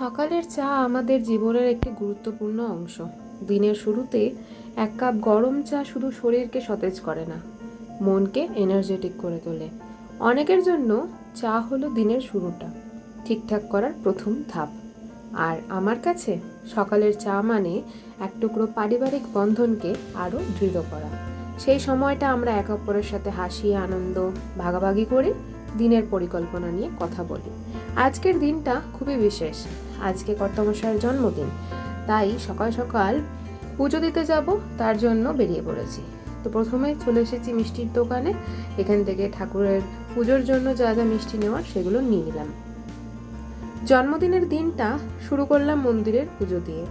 সকালের চা আমাদের জীবনের একটি গুরুত্বপূর্ণ অংশ। দিনের শুরুতে এক কাপ গরম চা শুধু শরীরকে সতেজ করে না, মনকে এনার্জেটিক করে তোলে। অনেকের জন্য চা হলো দিনের শুরুটা, ঠিকঠাক করার প্রথম ধাপ। আর আমার কাছে সকালের চা মানে এক টুকরো পারিবারিক বন্ধনকে আরও দৃঢ় করা। সেই সময়টা আমরা একে অপরের সাথে হাসি, আনন্দ, ভাগাভাগি করি দিনের পরিকল্পনা নিয়ে কথা বলি। আজকের দিনটা খুবই বিশেষ। আজকে কর্তামশাইয়ের জন্মদিন। তাই সকাল সকাল পুজো দিতে যাব, তার জন্য বেরিয়ে পড়েছি। তো প্রথমে চলে এসেছি মিষ্টির দোকানে। এখান থেকে ঠাকুরের পুজোর জন্য যা যা মিষ্টি নেওয়ার সেগুলো নিয়ে নিলাম। জন্মদিনের দিনটা শুরু করলাম মন্দিরের পুজো দিয়ে।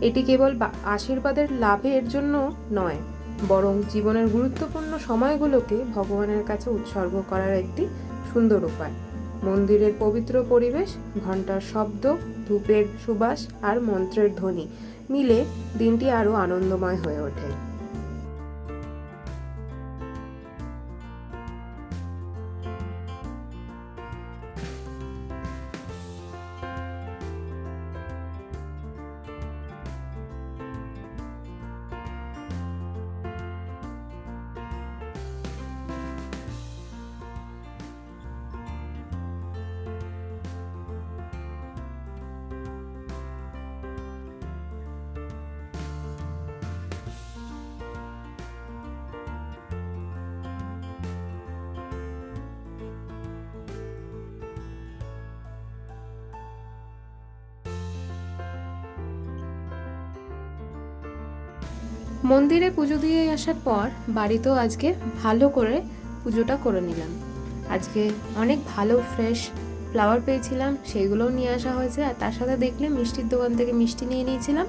এটি কেবল আশীর্বাদের লাভের জন্য নয়, বরং জীবনের গুরুত্বপূর্ণ সময়গুলোকে ভগবানের কাছে উৎসর্গ করার একটি সুন্দর উপায়। মন্দিরের পবিত্র পরিবেশ ঘণ্টার শব্দ, ধূপের সুবাস আর মন্ত্রের ধ্বনি মিলে দিনটি আরও আনন্দময় হয়ে ওঠে। মন্দিরে পুজো দিয়ে আসার পর বাড়িতেও আজকে ভালো করে পুজোটা করে নিলাম। আজকে অনেক ভালো ফ্রেশ ফ্লাওয়ার পেয়েছিলাম, সেইগুলোও নিয়ে আসা হয়েছে। আর তার সাথে দেখলে মিষ্টির দোকান থেকে মিষ্টি নিয়ে নিয়েছিলাম।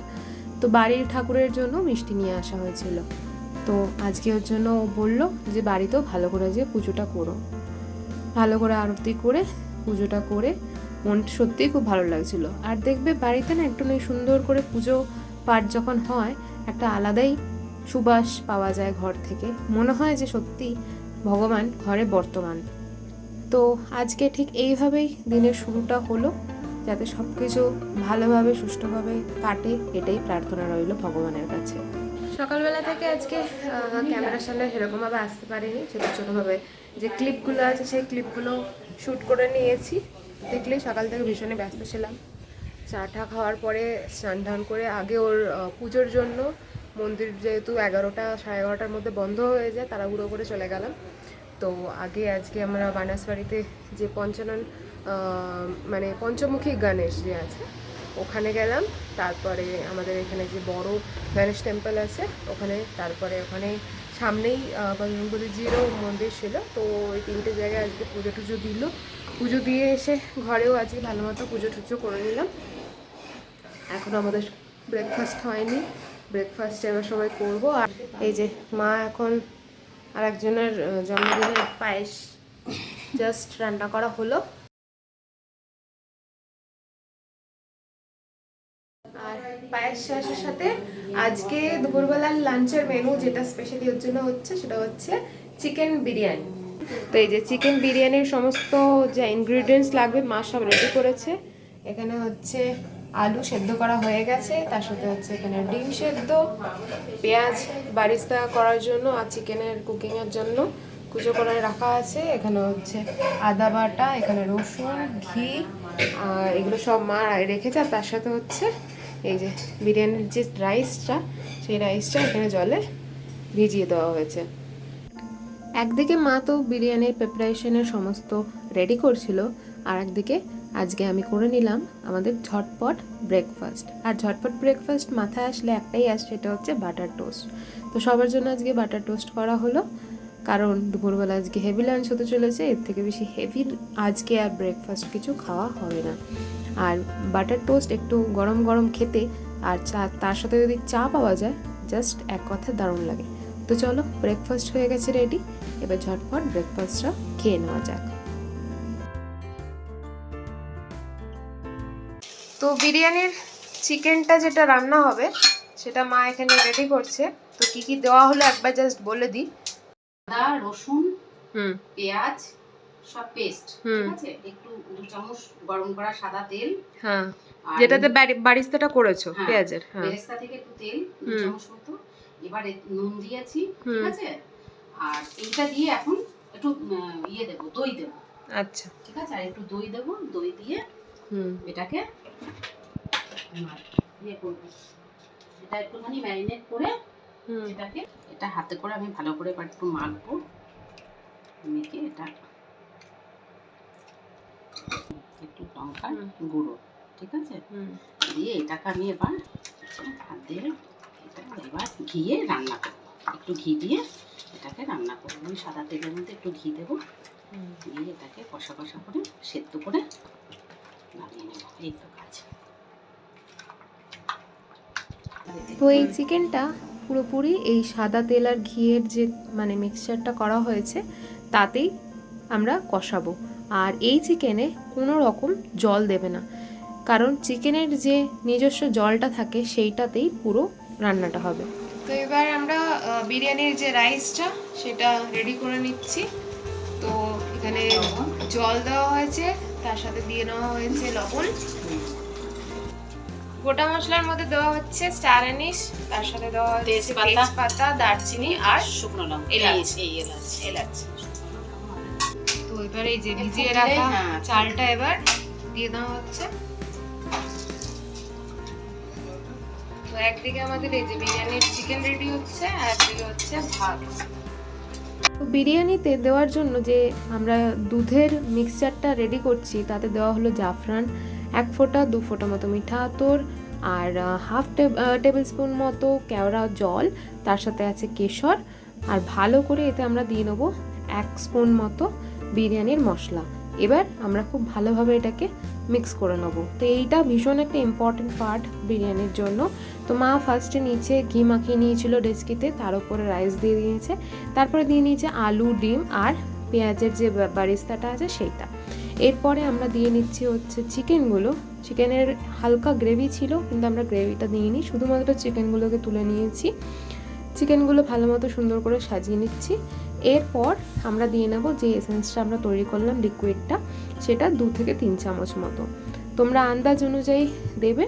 তো বাড়ির ঠাকুরের জন্য মিষ্টি নিয়ে আসা হয়েছিল। তো আজকে ওর জন্য ও বলল যে, বাড়িতেও ভালো করে যে পুজোটা করো। ভালো করে আরতি করে, পুজোটা করে মন সত্যিই খুব ভালো লাগছিল। আর দেখবে বাড়িতে না একটু সুন্দর করে পুজো পাঠ যখন হয় একটা আলাদাই সুবাস পাওয়া যায় ঘর থেকে। মনে হয় যে সত্যি ভগবান ঘরে বর্তমান। তো আজকে ঠিক এইভাবেই দিনের শুরুটা হলো, যাতে সব কিছু ভালোভাবে, সুষ্ঠুভাবে কাটে, এটাই প্রার্থনা রইল ভগবানের কাছে। সকালবেলা থেকে আজকে ক্যামেরার সামনে সেরকমভাবে আসতে পারিনি। ছোটো ছোটোভাবে যে ক্লিপগুলো আছে, সেই ক্লিপগুলো শ্যুট করে নিয়েছি। দেখলেই সকাল থেকে ভীষণই ব্যস্ত ছিলাম। চা টা খাওয়ার পরে স্নান টান করে আগে ওর পুজোর জন্য মন্দির যেহেতু এগারোটা সাড়ে এগারোটার মধ্যে বন্ধ হয়ে যায় তাড়াহুড়ো করে চলে গেলাম। তো আগে আজকে আমরা বানাসবাড়িতে যে পঞ্চানন মানে পঞ্চমুখী গণেশ যে আছে ওখানে গেলাম। তারপরে আমাদের এখানে যে বড় গণেশ টেম্পল আছে ওখানে তারপরে ওখানে সামনেই আহ, বজরংবলীজিরও মন্দির ছিল। তো ওই তিনটে জায়গায় আজকে পুজো টুজো দিল। পুজো দিয়ে এসে ঘরেও আজকে ভালো মতো পুজো টুজো করে নিলাম। এখন আমাদের ব্রেকফাস্ট হয়নি ব্রেকফাস্ট এবার সবাই করব। আর এই যে মা এখন আর একজনের জন্মদিনের পায়েস জাস্ট রান্না করা হলো। আর পায়েস সাথে আজকে দুপুরবেলার লাঞ্চের মেনু যেটা স্পেশালি ওর জন্য হচ্ছে, সেটা হচ্ছে চিকেন বিরিয়ানি। তো এই যে চিকেন বিরিয়ানির সমস্ত যে ইনগ্রিডিয়েন্টস লাগবে, মা সব রেডি করেছে। এখানে হচ্ছে আলু সেদ্ধ করা হয়ে গেছে। তার সাথে হচ্ছে এখানে ডিম সেদ্ধ, পেঁয়াজ বারিস্তা করার জন্য আর চিকেনের কুকিংয়ের জন্য কুচো করে রাখা আছে। এখানে হচ্ছে আদা বাটা, এখানে রসুন, ঘি এগুলো সব মা রেখেছে। আর তার সাথে হচ্ছে এই যে বিরিয়ানির যে রাইসটা, সেই রাইসটা এখানে জলে ভিজিয়ে দেওয়া হয়েছে। একদিকে মা তো বিরিয়ানির প্রিপারেশনের সমস্ত রেডি করছিল আর একদিকে আজকে আমি করে নিলাম আমাদের ঝটপট ব্রেকফাস্ট আর ঝটপট ব্রেকফাস্ট মাথায় আসলে একটাই আসে সেটা হচ্ছে বাটার টোস্ট তো সবার জন্য আজকে বাটার টোস্ট করা হলো, কারণ দুপুরবেলা আজকে হেভি লাঞ্চ হতে চলেছে, এর থেকে বেশি হেভি আজকে আর ব্রেকফাস্ট কিছু খাওয়া হবে না। আর বাটার টোস্ট একটু গরম গরম খেতে, আর চা, তার সাথে যদি চা পাওয়া যায় জাস্ট এক কথায় দারুণ লাগে। তো চলো ব্রেকফাস্ট হয়ে গেছে রেডি এবার ঝটপট ব্রেকফাস্টটা খেয়ে নেওয়া যাক। তো বিরিয়ানির চিকেনটা যেটা রান্না হবে সেটা মা এখানে রেডি করছে। তো কি কি দেওয়া হলো একবার জাস্ট বলে দিই। আদা রসুন হুম। পেঁয়াজ সব পেস্ট ঠিক আছে? একটু দু চামচ গরম করা সাদা তেল। হ্যাঁ। যেটাতে বারি- বারিস্তাটা করেছ হ্যাঁ, পেঁয়াজের হ্যাঁ। বেরেস্তা থেকে একটু তেল দু। চামচ মতো। এবারে নুন দিয়েছি ঠিক আছে? আর এইটা দিয়ে এখন একটু ইয়ে দেবো দই দেবো। আচ্ছা। ঠিক আছে? আর একটু দই দেবো দই দিয়ে হুম। এটাকে ইয়ে করব এটা একটুখানি ম্যারিনেট করে হুম। এটাকে এটা হাতে করে আমি ভালো করে এবার একটু মাখবো। মেখে এটা একটু লঙ্কার হুম। গুঁড়ো ঠিক আছে? হুম। দিয়ে এটাকে আমি এবার হাত দিয়ে এটা এবার ঘিয়ে রান্না করব। একটু ঘি দিয়ে এটাকে রান্না করব। আমি সাদা তেলের মধ্যে একটু ঘি দেবো। দিয়ে এটাকে কষা কষা করে সেদ্ধ করে তো তো এই চিকেনটা পুরোপুরি এই সাদা তেল আর ঘিয়ের যে মানে মিক্সচারটা করা হয়েছে, তাতেই আমরা কষাবো। আর এই চিকেনে কোনো রকম জল দেবে না। কারণ চিকেনের যে নিজস্ব জলটা থাকে, সেইটাতেই পুরো রান্নাটা হবে। তো এবার আমরা বিরিয়ানির যে রাইসটা সেটা রেডি করে নিচ্ছি। তো এখানে জল দেওয়া হয়েছে। তার সাথে দিয়ে নেওয়া হয়েছে লবণ। গোটা মশলার মধ্যে দেওয়া হচ্ছে স্টার অ্যানিস তার সাথে দেওয়া হচ্ছে তেজপাতা। দারচিনি আর শুকনো লঙ্কা এলাচ। এই এলাচ। এলাচ। তো এবার এই যে ভিজিয়ে রাখা হ্যাঁ, চালটা এবার দিয়ে দেওয়া হচ্ছে। তো একদিকে আমাদের এই যে বিরিয়ানির চিকেন রেডি হচ্ছে আর একদিকে হচ্ছে ভাত। বিরিয়ানিতে দেওয়ার জন্য যে আমরা দুধের মিক্সচারটা রেডি করছি, তাতে দেওয়া হলো জাফরান, এক ফোঁটা, দু ফোঁটা মতো মিঠা আতর আর হাফ টেবিল স্পুন মতো কেওড়া জল, তার সাথে আছে কেশর আর ভালো করে এতে আমরা দিয়ে নেব এক স্পুন মতো বিরিয়ানির মশলা। এবার আমরা খুব ভালোভাবে এটাকে মিক্স করে নেব। তো এইটা ভীষণ একটা ইম্পর্টেন্ট পার্ট বিরিয়ানির জন্য। তো মা ফার্স্টে নিচে ঘি মাখিয়ে নিয়েছিল ডেচকিতে তার উপরে রাইস দিয়ে দিয়েছে। তারপরে দিয়ে নিয়েছে আলু, ডিম আর পেঁয়াজের যে বারিস্তাটা আছে সেইটা। এরপরে আমরা দিয়ে নিচ্ছি হচ্ছে চিকেনগুলো। চিকেনের হালকা গ্রেভি ছিল, কিন্তু আমরা গ্রেভিটা দিয়ে দিইনি। শুধুমাত্র চিকেনগুলোকে তুলে নিয়েছি। চিকেনগুলো ভালো মতো সুন্দর করে সাজিয়ে নিচ্ছি। এরপর আমরা দিয়ে নেব যে এসেন্সটা আমরা তৈরি করলাম লিকুইডটা সেটা দু থেকে তিন চামচ মতো। তোমরা আন্দাজ অনুযায়ী দেবে।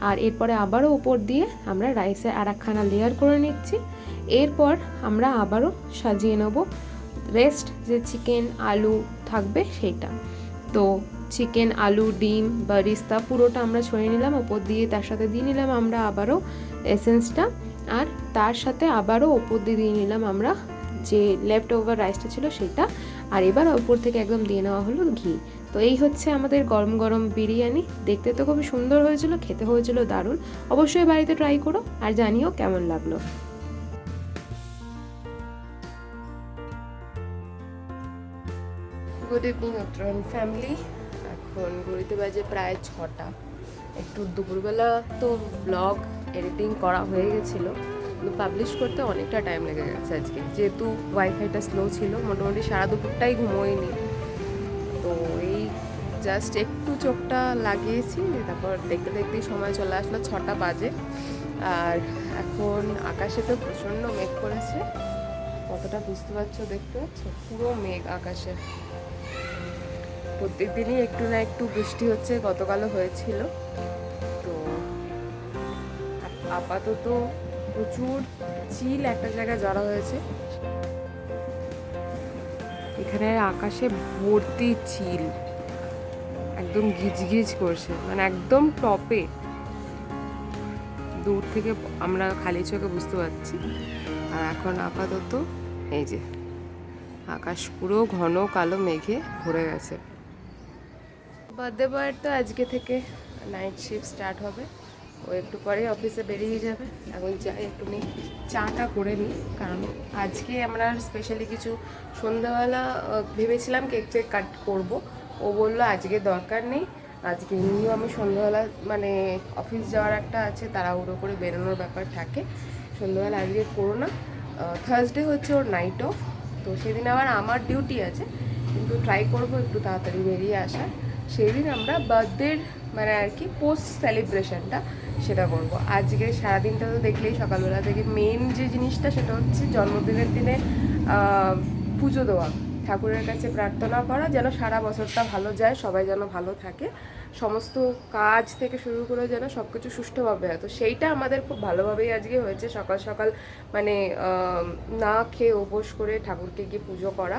আর এরপরে আবারও ওপর দিয়ে আমরা রাইসে আর একখানা লেয়ার করে নিচ্ছি। এরপর আমরা আবারও সাজিয়ে নেব রেস্ট যে চিকেন আলু থাকবে সেইটা। তো চিকেন আলু, ডিম বা রিস্তা পুরোটা আমরা ছড়িয়ে নিলাম ওপর দিয়ে তার সাথে দিয়ে নিলাম আমরা আবারও এসেন্সটা আর তার সাথে আবারও ওপর দিয়ে দিয়ে নিলাম আমরা যে লেফট ওভার রাইসটা ছিল সেটা আর এবার ওপর থেকে একদম দিয়ে নেওয়া হলো ঘি। তো এই হচ্ছে আমাদের গরম গরম বিরিয়ানি। দেখতে তো খুবই সুন্দর হয়েছিল, খেতে হয়েছিল দারুণ। অবশ্যই বাড়িতে ট্রাই করো আর জানিও কেমন লাগল। গুড ইভিনিং উত্তরণ ফ্যামিলি এখন ঘড়িতে বাজে প্রায় ছটা। একটু দুপুরবেলা তো ব্লগ এডিটিং করা হয়ে গেছিল। কিন্তু পাবলিশ করতে অনেকটা টাইম লেগে গেছে আজকে। যেহেতু ওয়াইফাইটা স্লো ছিল, মোটামুটি সারা দুপুরটাই ঘুমোয়নি। তো এই জাস্ট একটু চোখটা লাগিয়েছি, তারপর দেখতে দেখতেই সময় চলে আসলো ছটা বাজে। আর এখন আকাশে তো প্রচণ্ড মেঘ করেছে। কতটা বুঝতে পারছ, দেখতে পাচ্ছ? পুরো মেঘ আকাশে। প্রত্যেক দিনই একটু না একটু বৃষ্টি হচ্ছে, গতকালও হয়েছিল। তো আপাতত প্রচুর চিল একটা জায়গায় জড়ো হয়েছে। এখানে আকাশে ভর্তি চিল। একদম গিজগিজ করছে মানে একদম টপে। দূর থেকে আমরা খালি চোখে বুঝতে পারছি। আর এখন আপাতত এই যে, আকাশ পুরো ঘন কালো মেঘে ভরে গেছে। বার্থডে বয়ের তো আজকে থেকে নাইট শিফট স্টার্ট হবে। ও একটু পরে অফিসে বেরিয়ে যাবে। এখন যাই, একটু নিই। চাটা করে নিই, কারণ আজকে আমরা স্পেশালি কিছু সন্ধ্যাবেলা ভেবেছিলাম কেক ফেক কাট করব। ও বলল, আজকে দরকার নেই। আজকে এমনিও আমি সন্ধ্যাবেলা মানে অফিস যাওয়ার একটা আছে, তাড়াহুড়ো করে বেরোনোর ব্যাপার থাকে। সন্ধ্যাবেলা আজকে করো না। থার্সডে হচ্ছে ওর নাইট অফ তো সেদিন আবার আমার ডিউটি আছে। কিন্তু ট্রাই করব একটু তাড়াতাড়ি বেরিয়ে আসার। সেই দিন আমরা বার্থডের মানে আর কি পোস্ট সেলিব্রেশনটা সেটা করব। আজকে সারাদিনটা তো দেখলেই সকালবেলা থেকে মেন যে জিনিসটা সেটা হচ্ছে জন্মদিনের দিনে পুজো দেওয়া। ঠাকুরের কাছে প্রার্থনা করা যেন সারা বছরটা ভালো যায়, সবাই যেন ভালো থাকে। সমস্ত কাজ থেকে শুরু করে যেন সব কিছু সুষ্ঠুভাবে হয়। তো সেইটা আমাদের খুব ভালোভাবেই আজকে হয়েছে। সকাল সকাল মানে না খেয়ে উপোস করে ঠাকুরকে গিয়ে পুজো করা।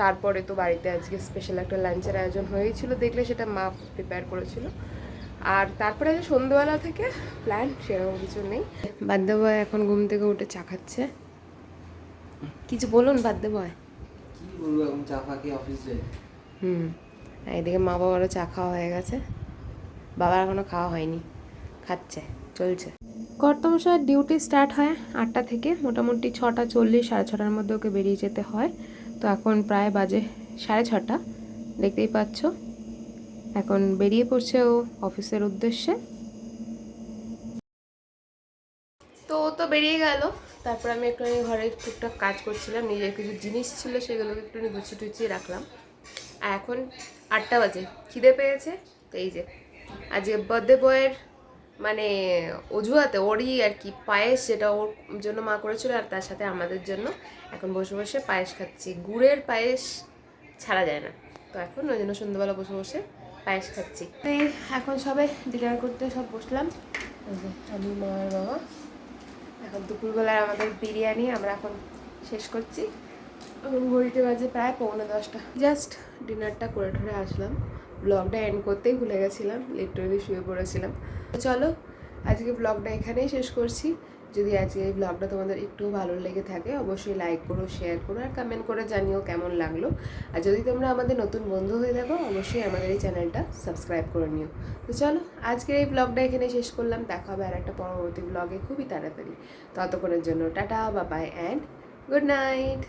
তারপরে তো বাড়িতে আজকে স্পেশাল একটা লাঞ্চের আয়োজন হয়েছিল, দেখলে সেটা মা প্রিপেয়ার করেছিল। আর তারপরে যে সন্ধ্যেবেলা থেকে প্ল্যান সেরকম কিছু নেই। বাদ্য বয় এখন ঘুম থেকে উঠে চা খাচ্ছে। কিছু বলুন বাদ্য ফাঁকে অফিস যাই হুম এদিকে মা বাবারও চা খাওয়া হয়ে গেছে। বাবার এখনও খাওয়া হয়নি, খাচ্ছে, চলছে। কর্তমশায়ের ডিউটি স্টার্ট হয় আটটা থেকে, মোটামুটি ছটা চল্লিশ, সাড়ে ছটার মধ্যে ওকে বেরিয়ে যেতে হয়। তো এখন প্রায় বাজে সাড়ে ছটা, দেখতেই পাচ্ছ। এখন বেরিয়ে পড়ছে ও অফিসের উদ্দেশ্যে। তো ও তো বেরিয়ে গেল। তারপর আমি একটু ঘরে টুকটাক কাজ করছিলাম, নিজের কিছু জিনিস ছিল সেগুলোকে একটু গুছিয়ে টুচিয়ে রাখলাম। আর এখন আটটা বাজে, খিদে পেয়েছে? তো এই যে, আজকে বার্থডে বয়ের মানে অজুহাতে ওরই আর কি পায়েস যেটা ওর জন্য মা করেছিল আর তার সাথে আমাদের জন্য। এখন বসে বসে পায়েস খাচ্ছি। গুড়ের পায়েস ছাড়া যায় না। তো এখন ওই জন্য সন্ধ্যাবেলা বসে বসে পায়েস খাচ্ছি। এখন সবাই ডিনার করতে সব বসলাম। আমি, মা বাবা। এখন দুপুরবেলার আমাদের বিরিয়ানি, আমরা এখন শেষ করছি। এখন ঘড়িতে বাজে প্রায় পৌনে দশটা। জাস্ট ডিনারটা করে ঠরে আসলাম। ব্লগটা এন্ড করতেই ভুলে গেছিলাম লিটারেলি শুয়ে পড়েছিলাম। চলো, আজকে ব্লগটা এখানেই শেষ করছি। যদি আজকে এই ব্লগটা তোমাদের একটু ভালো লেগে থাকে, অবশ্যই লাইক করো শেয়ার করো আর কমেন্ট করে জানিও কেমন লাগল। আর যদি তোমরা আমাদের নতুন বন্ধু হয়ে থাকো, অবশ্যই আমাদের এই চ্যানেলটা সাবস্ক্রাইব করে নিও। তো চলো, আজকের এই ব্লগটা এখানে শেষ করলাম। দেখা হবে আর একটা পরবর্তী ব্লগে খুবই তাড়াতাড়ি। ততক্ষণের জন্য টাটা বাবাই অ্যান্ড গুড নাইট